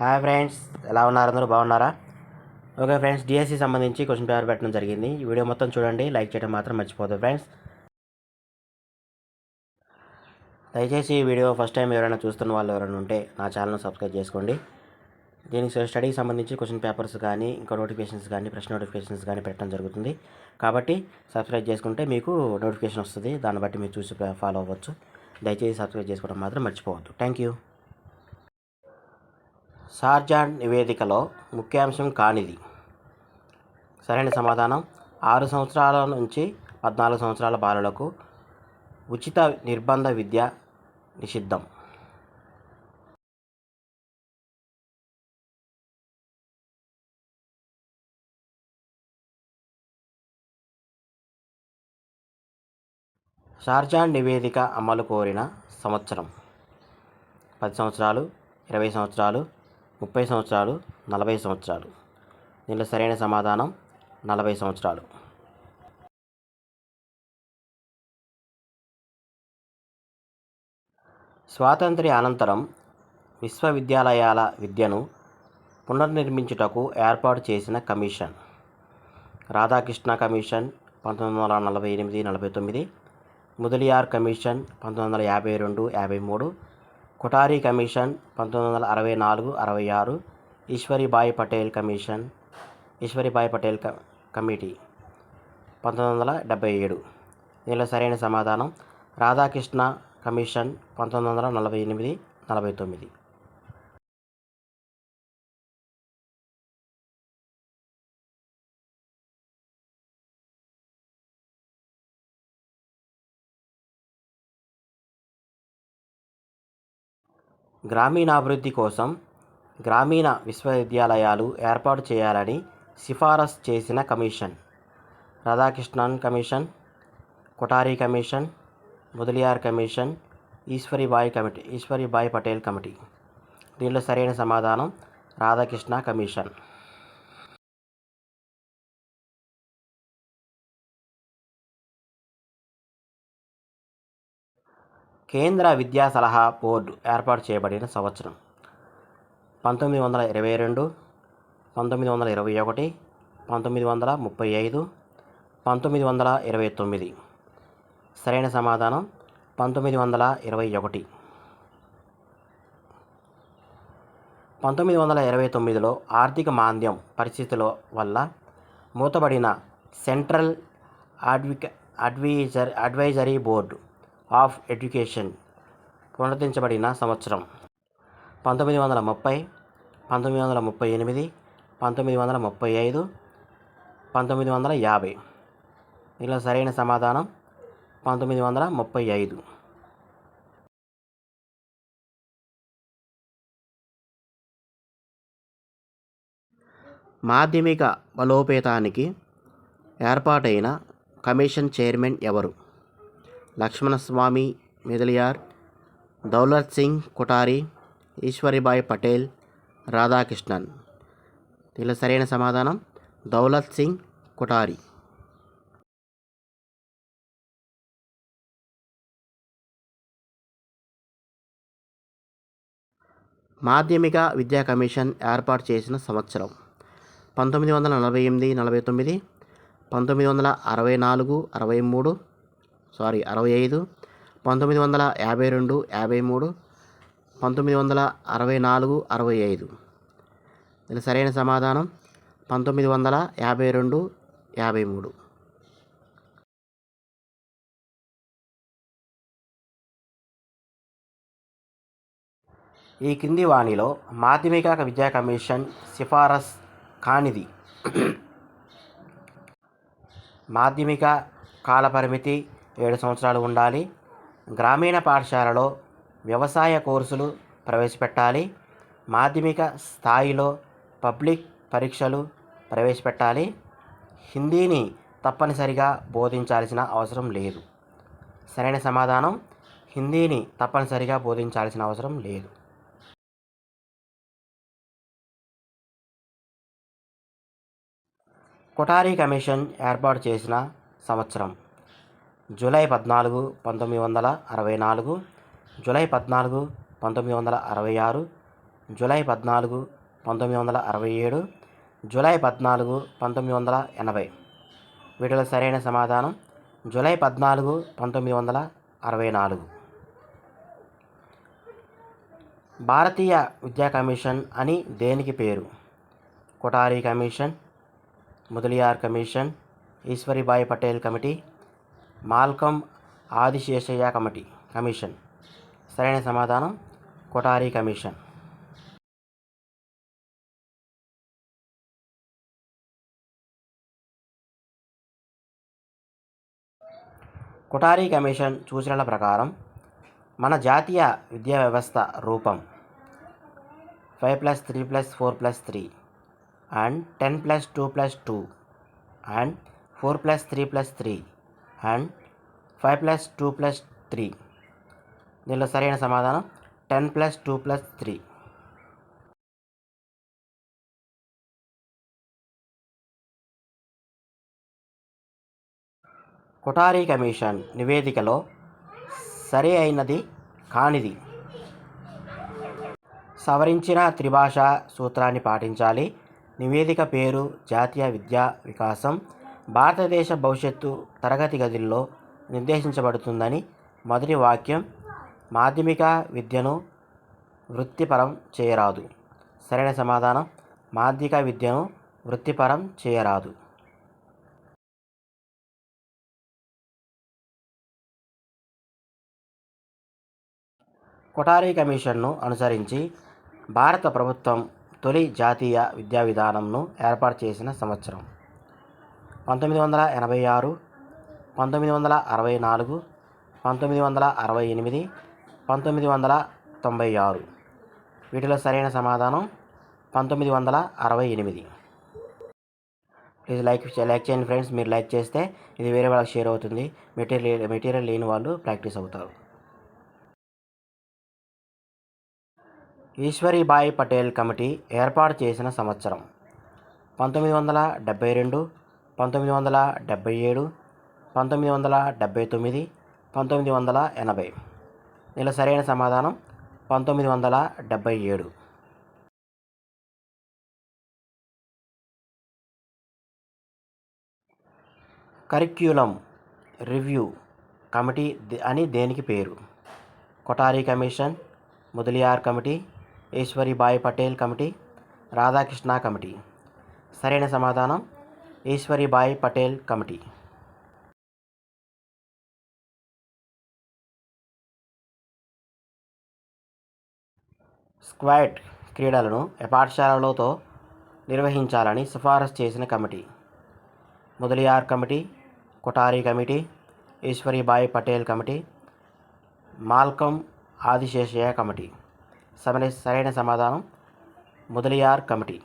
Hi friends ఎలా ఉన్నారు? అందరూ బాగున్నారా? ఓకే ఫ్రెండ్స్ డిఎస్సి సంబంధించి క్వశ్చన్ పేపర్ పెట్టడం జరిగింది. ఈ వీడియో మొత్తం చూడండి. లైక్ చేయడం మాత్రం మర్చిపోదు ఫ్రెండ్స్ దయచేసి ఈ వీడియో ఫస్ట్ టైం ఎవరైనా చూస్తున్న వాళ్ళు ఎవరైనా ఉంటే నా ఛానల్ను సబ్స్క్రైబ్ చేసుకోండి. దీనికి స్టడీకి సంబంధించి క్వశ్చన్ పేపర్స్ కానీ ఇంకా నోటిఫికేషన్స్ కానీ ప్రశ్న నోటిఫికేషన్స్ కానీ పెట్టడం జరుగుతుంది. కాబట్టి సబ్స్క్రైబ్ చేసుకుంటే మీకు నోటిఫికేషన్ వస్తుంది. దాన్ని బట్టి మీరు చూసి ఫాలో అవ్వచ్చు. దయచేసి సబ్స్క్రైబ్ చేసుకోవడం మాత్రం మర్చిపోవద్దు. థ్యాంక్ యూ సార్జాన్ నివేదికలో ముఖ్యాంశం కానిది. సరైన సమాధానం. ఆరు సంవత్సరాల నుంచి పద్నాలుగు సంవత్సరాల బాలులకు ఉచిత నిర్బంధ విద్య నిషిద్ధం. షార్జాన్ నివేదిక అమలు కోరిన సంవత్సరం. పది సంవత్సరాలు ఇరవై సంవత్సరాలు ముప్పై సంవత్సరాలు నలభై సంవత్సరాలు. దీనిలో సరైన సమాధానం నలభై సంవత్సరాలు. స్వాతంత్ర్య అనంతరం విశ్వవిద్యాలయాల విద్యను పునర్నిర్మించుటకు ఏర్పాటు చేసిన కమిషన్. రాధాకృష్ణ కమిషన్ పంతొమ్మిది వందల నలభై ఎనిమిది నలభై తొమ్మిది. ముదలియార్ కమిషన్ పంతొమ్మిది వందల యాభై రెండు యాభై మూడు. కొఠారి కమిషన్ పంతొమ్మిది వందల అరవై నాలుగు అరవై ఆరు ఈశ్వరీభాయ్ పటేల్ కమిషన్ ఈశ్వరీబాయి పటేల్ క కమిటీ పంతొమ్మిది వందల డెబ్బై ఏడు. దీనిలో సరైన సమాధానం రాధాకృష్ణ కమిషన్ పంతొమ్మిది వందల నలభై ఎనిమిది నలభై తొమ్మిది. గ్రామీణాభివృద్ధి కోసం గ్రామీణ విశ్వవిద్యాలయాలు ఏర్పాటు చేయాలని సిఫారసు చేసిన commission. Radhakrishnan commission Kothari commission Mudaliar commission Eshwaribai committee Eshwaribai Patel committee. దీనిలో సరైన సమాధానం రాధాకృష్ణ కమిషన్. కేంద్ర విద్యా సలహా బోర్డు ఏర్పాటు చేయబడిన సంవత్సరం. పంతొమ్మిది వందల ఇరవై రెండు పంతొమ్మిది వందల ఇరవై ఒకటి పంతొమ్మిది వందల ముప్పై ఐదు పంతొమ్మిది వందల ఇరవై తొమ్మిది. సరైన సమాధానం పంతొమ్మిది వందల ఇరవై ఒకటి. పంతొమ్మిది వందల ఇరవై తొమ్మిదిలో ఆర్థిక మాంద్యం పరిస్థితుల వల్ల మూతబడిన central అడ్విక adviser advisory board of education పునరుద్ధరించబడిన సంవత్సరం. పంతొమ్మిది వందల ముప్పై పంతొమ్మిది వందల ముప్పై ఎనిమిది పంతొమ్మిది వందల ముప్పై ఐదు పంతొమ్మిది వందల యాభై. ఇలా సరైన సమాధానం పంతొమ్మిది వందల ముప్పై ఐదు. మాధ్యమిక బలోపేతానికి ఏర్పాటైన కమిషన్ చైర్మన్ ఎవరు? లక్ష్మణస్వామి మెదలియార్ దౌలత్ సింగ్ కొఠారి ఈశ్వరీబాయి పటేల్ రాధాకృష్ణన్. దీనిలో సరైన సమాధానం దౌలత్ సింగ్ కొఠారి. మాధ్యమిక విద్యా కమిషన్ ఏర్పాటు చేసిన సంవత్సరం పంతొమ్మిది వందల నలభై ఎనిమిది నలభై తొమ్మిది పంతొమ్మిది వందల అరవై నాలుగు అరవై మూడు సారీ అరవై ఐదు పంతొమ్మిది వందల యాభై రెండు యాభై మూడు పంతొమ్మిది వందల అరవై నాలుగు అరవై ఐదు. దీని సరైన సమాధానం. పంతొమ్మిది వందల యాభై రెండు యాభై మూడు. ఈ క్రింది వాణిలో మాధ్యమిక విద్యా కమిషన్ సిఫారస్ కానిది. మాధ్యమిక కాలపరిమితి ఏడు సంవత్సరాలు ఉండాలి. గ్రామీణ పాఠశాలలో వ్యవసాయ కోర్సులు ప్రవేశపెట్టాలి. మాధ్యమిక స్థాయిలో పబ్లిక్ పరీక్షలు ప్రవేశపెట్టాలి. హిందీని తప్పనిసరిగా బోధించాల్సిన అవసరం లేదు. సరైన సమాధానం హిందీని తప్పనిసరిగా బోధించాల్సిన అవసరం లేదు. కొటారీ కమిషన్ ఏర్పాటు చేసిన సంవత్సరం. జూలై పద్నాలుగు పంతొమ్మిది వందల అరవై నాలుగు జూలై పద్నాలుగు పంతొమ్మిది వందల అరవై ఆరు జూలై పద్నాలుగు పంతొమ్మిది వందల అరవై ఏడు జూలై పద్నాలుగు పంతొమ్మిది వందల ఎనభై. వీటిలో సరైన సమాధానం జూలై పద్నాలుగు పంతొమ్మిది వందల అరవై నాలుగు. భారతీయ విద్యా కమిషన్ అని దేనికి పేరు? Kothari commission Mudaliar commission Eshwaribai Patel committee Malcolm Adiseshiah committee commission. సరైన సమాధానం కొటారి కమిషన్. కొటారి కమిషన్ సూచనల ప్రకారం మన జాతీయ విద్యా వ్యవస్థ రూపం five plus three plus four plus three and ten plus two plus two and four plus three plus three and five plus two plus three. దీనిలో సరైన సమాధానం ten plus two plus three. Kothari commission నివేదికలో సరి అయినది కానిది. సవరించిన త్రిభాషా సూత్రాన్ని పాటించాలి. నివేదిక పేరు జాతీయ విద్యా వికాసం భారతదేశ భవిష్యత్తు తరగతి గదుల్లో నిర్దేశించబడుతుందని మొదటి వాక్యం మాధ్యమిక విద్యను వృత్తిపరం చేయరాదు. సరైన సమాధానం మాధ్యమిక విద్యను వృత్తిపరం చేయరాదు. కొటారీ కమిషన్ను అనుసరించి భారత ప్రభుత్వం తొలి జాతీయ విద్యా విధానంను ఏర్పాటు చేసిన సంవత్సరం. పంతొమ్మిది వందల ఎనభై ఆరు పంతొమ్మిది వందల అరవై నాలుగు పంతొమ్మిది వందల అరవై ఎనిమిది పంతొమ్మిది వందల తొంభై ఆరు. వీటిలో సరైన సమాధానం పంతొమ్మిది వందల అరవై ఎనిమిది. ప్లీజ్ లైక్ లైక్ చేయండి ఫ్రెండ్స్. మీరు లైక్ చేస్తే ఇది వేరే వాళ్ళకి షేర్ అవుతుంది. మెటీరియల్ మెటీరియల్ లేని వాళ్ళు ప్రాక్టీస్ అవుతారు. ఈశ్వరీబాయి పటేల్ కమిటీ ఏర్పాటు చేసిన సంవత్సరం పంతొమ్మిది వందల డెబ్బై రెండు పంతొమ్మిది వందల డెబ్భై ఏడు పంతొమ్మిది వందల డెబ్భై తొమ్మిది పంతొమ్మిది వందల ఎనభై. ఇలా సరైన సమాధానం పంతొమ్మిది వందల డెబ్భై ఏడు. కరిక్యులం రివ్యూ కమిటీ అని దేనికి పేరు? Kothari commission Mudaliar committee Eshwaribai Patel committee Radhakrishna committee. సరైన సమాధానం ఈశ్వరీభాయ్ పటేల్ కమిటీ స్క్వాడ్ క్రీడలను పాఠశాలలతో నిర్వహించాలని సిఫారసు చేసిన committee. Mudaliar committee Kothari committee Eshwaribai Patel committee Malcolm Adiseshiah committee సరైన సరైన సమాధానం ముదలియార్ కమిటీ.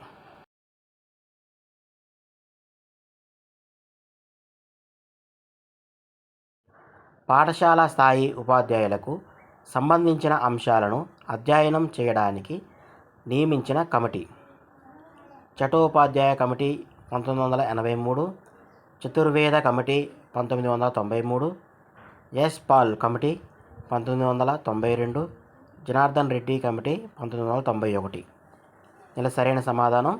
పాఠశాల స్థాయి ఉపాధ్యాయులకు సంబంధించిన అంశాలను అధ్యయనం చేయడానికి నియమించిన కమిటీ. చటోపాధ్యాయ కమిటీ పంతొమ్మిది వందల ఎనభై మూడు చతుర్వేద కమిటీ పంతొమ్మిది వందల తొంభై మూడు ఎస్ పాల్ కమిటీ పంతొమ్మిది వందల తొంభై రెండు జనార్దన్ రెడ్డి కమిటీ పంతొమ్మిది వందల తొంభై ఒకటి. ఇలా సరైన సమాధానం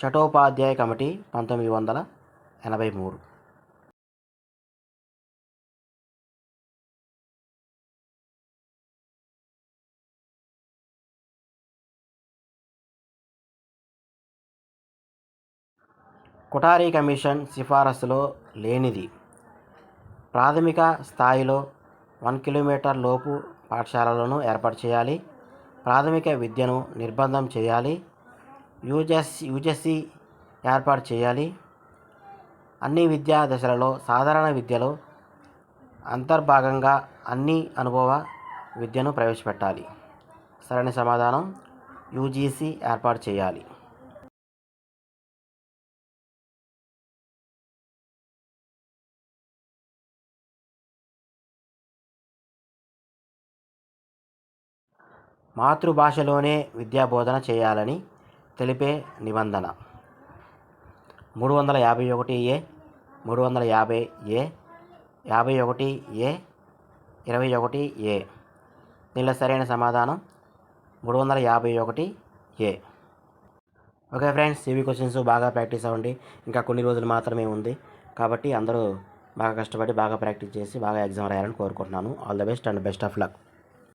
చటోపాధ్యాయ కమిటీ పంతొమ్మిది వందల ఎనభై మూడు. కొఠారి కమిషన్ సిఫారసులో లేనిది. ప్రాథమిక స్థాయిలో వన్ కిలోమీటర్ లోపు పాఠశాలలను ఏర్పాటు చేయాలి. ప్రాథమిక విద్యను నిర్బంధం చేయాలి. యూజెస్ యూజెసి ఏర్పాటు చేయాలి. అన్ని విద్యా దశలలో సాధారణ విద్యలో అంతర్భాగంగా అన్ని అనుభవ విద్యను ప్రవేశపెట్టాలి. సరైన సమాధానం యూజీసీ ఏర్పాటు చేయాలి. మాతృభాషలోనే విద్యాబోధన చేయాలని తెలిపే నిబంధన. మూడు వందల యాభై ఒకటి ఏ మూడు వందల యాభై ఏ యాభై ఒకటి ఏ ఇరవై ఒకటి ఏ. దీనిలో సరైన సమాధానం మూడు వందల యాభై ఒకటి ఏ. ఓకే ఫ్రెండ్స్ ఇవి క్వశ్చన్స్ బాగా ప్రాక్టీస్ అవ్వండి. ఇంకా కొన్ని రోజులు మాత్రమే ఉంది కాబట్టి అందరూ బాగా కష్టపడి బాగా ప్రాక్టీస్ చేసి బాగా ఎగ్జామ్ రాయాలని కోరుకుంటున్నాను. All the best and best of luck.